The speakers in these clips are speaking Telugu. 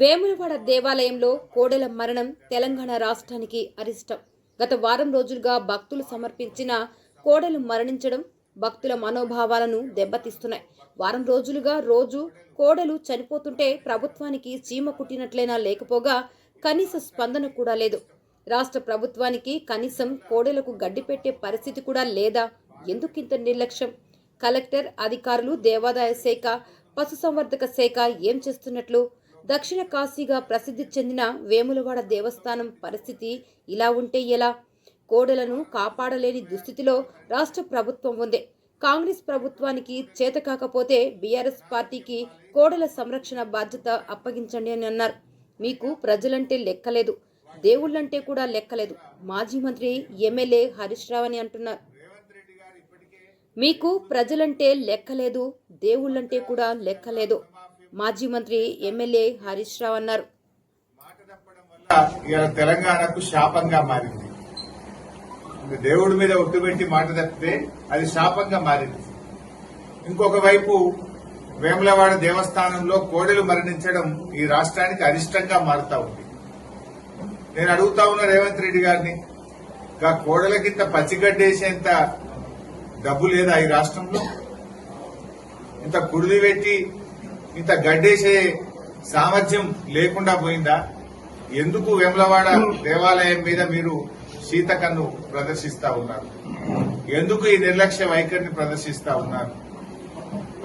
వేములవాడ దేవాలయంలో కోడెల మరణం తెలంగాణ రాష్ట్రానికి అరిష్టం. గత వారం రోజులుగా భక్తులు సమర్పించిన కోడలు మరణించడం భక్తుల మనోభావాలను దెబ్బతీస్తున్నాయి. వారం రోజులుగా రోజు కోడలు చనిపోతుంటే ప్రభుత్వానికి చీమ కుట్టినట్లైనా లేకపోగా కనీస స్పందన కూడా లేదు. రాష్ట్ర ప్రభుత్వానికి కనీసం కోడలకు గడ్డి పెట్టే పరిస్థితి కూడా లేదా? ఎందుకింత నిర్లక్ష్యం? కలెక్టర్ అధికారులు దేవాదాయ శాఖ పశుసంవర్ధక శాఖ ఏం చేస్తున్నట్లు దక్షిణ కాశీగా ప్రసిద్ధి చెందిన వేములవాడ దేవస్థానం పరిస్థితి ఇలా ఉంటే ఎలా? కోడలను కాపాడలేని దుస్థితిలో రాష్ట్ర ప్రభుత్వం ఉంది. కాంగ్రెస్ ప్రభుత్వానికి చేత కాకపోతే బీఆర్ఎస్ పార్టీకి కోడల సంరక్షణ బాధ్యత అప్పగించండి అని అన్నారు. మీకు ప్రజలంటే లెక్కలేదు. దేవుళ్ళంటే కూడా లెక్కలేదు. మాజీ మంత్రి ఎమ్మెల్యే హరీష్ రావు అని అంటున్నారు. మీకు ప్రజలంటే లెక్కలేదు. దేవుళ్ళంటే కూడా లెక్కలేదు. మాజీ మంత్రి ఎమ్మెల్యే హరీష్ రావు అన్నారు. వల్ల తెలంగాణకు శాపంగా మారింది. దేవుడి మీద ఒట్టుబెట్టి మాట తప్పితే అది శాపంగా మారింది. ఇంకొక వైపు వేములవాడ దేవస్థానంలో కోడెలు మరణించడం ఈ రాష్ట్రానికి అరిష్టంగా మారుతా ఉంది. నేను అడుగుతా ఉన్న రేవంత్ రెడ్డి గారిని ఇంకా కోడలకింత పచ్చిగడ్డేసేంత డబ్బు లేదా ఈ రాష్ట్రంలో? ఇంత కుడిది పెట్టి ఇంత గడ్డేసే సామర్థ్యం లేకుండా పోయిందా? ఎందుకు వెమలవాడ దేవాలయం మీద మీరు సీతకన్ను ప్రదర్శిస్తా ఉన్నారు? ఎందుకు ఈ నిర్లక్ష్య వైఖరిని ప్రదర్శిస్తా ఉన్నారు?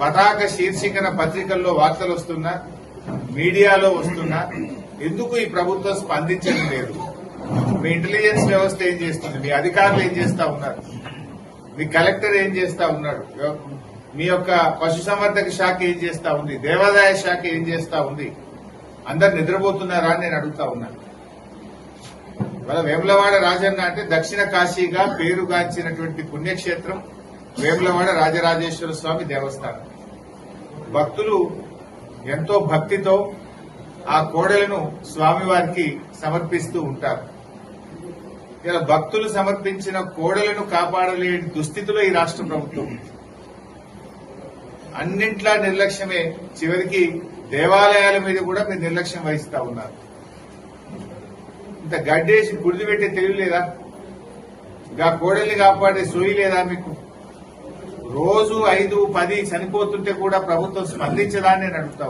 పతాక శీర్షికన పత్రికల్లో వార్తలు వస్తున్నా మీడియాలో వస్తున్నా ఎందుకు ఈ ప్రభుత్వం స్పందించడం లేదు? మీ ఇంటెలిజెన్స్ వ్యవస్థ ఏం చేస్తుంది? మీ అధికారులు ఏం చేస్తా ఉన్నారు? మీ కలెక్టర్ ఏం చేస్తా ఉన్నాడు? మీ యొక్క పశుసంవర్ధక శాఖ ఏం చేస్తా ఉంది? దేవాదాయ శాఖ ఏం చేస్తా ఉంది? అందరు నిద్రపోతున్నారా అని నేను అడుగుతా ఉన్నాను ఇవాళ వేములవాడ రాజన్న అంటే దక్షిణ కాశీగా పేరుగాంచినటువంటి పుణ్యక్షేత్రం వేములవాడ రాజరాజేశ్వర స్వామి దేవస్థానం. భక్తులు ఎంతో భక్తితో ఆ కోడలను స్వామివారికి సమర్పిస్తూ ఉంటారు. ఇలా భక్తులు సమర్పించిన కోడలను కాపాడలేని దుస్థితిలో ఈ రాష్ట్ర ప్రభుత్వం ఉంది. అన్నింట్లా నిర్లక్ష్యమే. చివరికి దేవాలయాల మీద కూడా మీరు నిర్లక్ష్యం వహిస్తా ఉన్నారు. ఇంత గడ్డేసి గుడిది పెట్టే తెలియలేదా ఇంకా కోడల్ని కాపాడే సోయి లేదా మీకు? రోజు ఐదు పది చనిపోతుంటే కూడా ప్రభుత్వం స్పందించదా అని నేను అడుగుతా